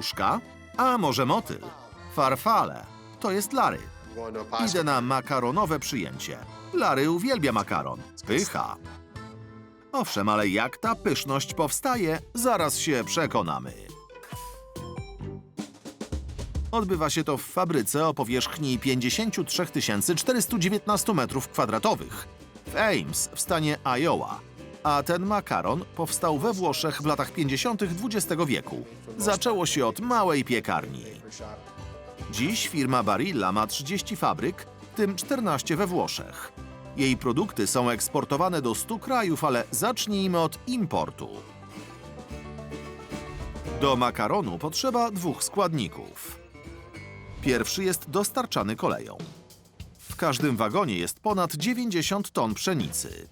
Paluszka? A może motyl? Farfale. To jest Lary. Idę na makaronowe przyjęcie. Lary uwielbia makaron. Pycha. Owszem, ale jak ta pyszność powstaje, zaraz się przekonamy. Odbywa się to w fabryce o powierzchni 53 419 m2 w Ames w stanie Iowa. A ten makaron powstał we Włoszech w latach 50. XX wieku. Zaczęło się od małej piekarni. Dziś firma Barilla ma 30 fabryk, w tym 14 we Włoszech. Jej produkty są eksportowane do 100 krajów, ale zacznijmy od importu. Do makaronu potrzeba dwóch składników. Pierwszy jest dostarczany koleją. W każdym wagonie jest ponad 90 ton pszenicy.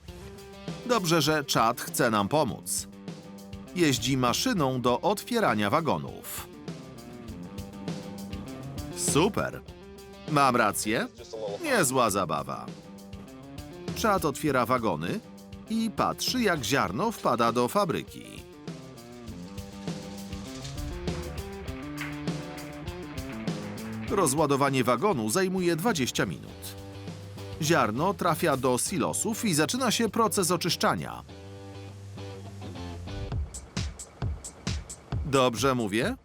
Dobrze, że czad chce nam pomóc. Jeździ maszyną do otwierania wagonów. Super. Mam rację? Niezła zabawa. Czad otwiera wagony i patrzy, jak ziarno wpada do fabryki. Rozładowanie wagonu zajmuje 20 minut. Ziarno trafia do silosów i zaczyna się proces oczyszczania. Dobrze mówię?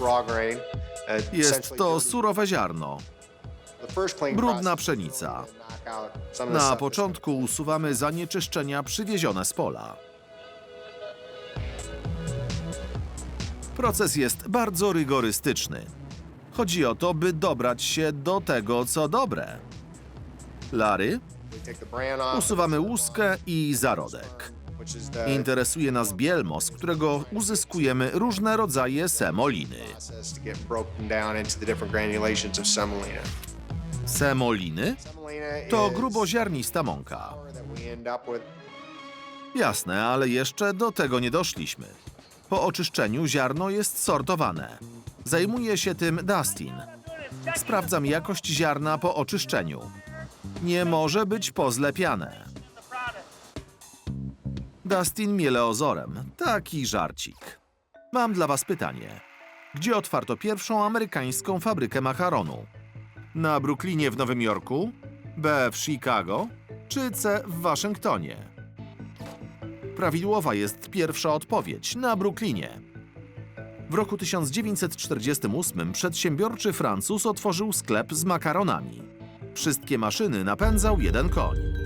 Uh, Jest to surowe ziarno. Brudna pszenica. Na początku usuwamy zanieczyszczenia przywiezione z pola. Proces jest bardzo rygorystyczny. Chodzi o to, by dobrać się do tego, co dobre. Lary, usuwamy łuskę i zarodek. Interesuje nas bielmo, z którego uzyskujemy różne rodzaje semoliny. Semoliny to is gruboziarnista mąka. Jasne, ale jeszcze do tego nie doszliśmy. Po oczyszczeniu ziarno jest sortowane. Zajmuje się tym Dustin. Sprawdzam jakość ziarna po oczyszczeniu. Nie może być pozlepiane. Dustin miele ozorem. Taki żarcik. Mam dla was pytanie. Gdzie otwarto pierwszą amerykańską fabrykę makaronu? Na Brooklynie w Nowym Jorku? B w Chicago? Czy C w Waszyngtonie? Prawidłowa jest pierwsza odpowiedź na Brooklynie. W roku 1948 przedsiębiorczy Francuz otworzył sklep z makaronami. Wszystkie maszyny napędzał jeden koń.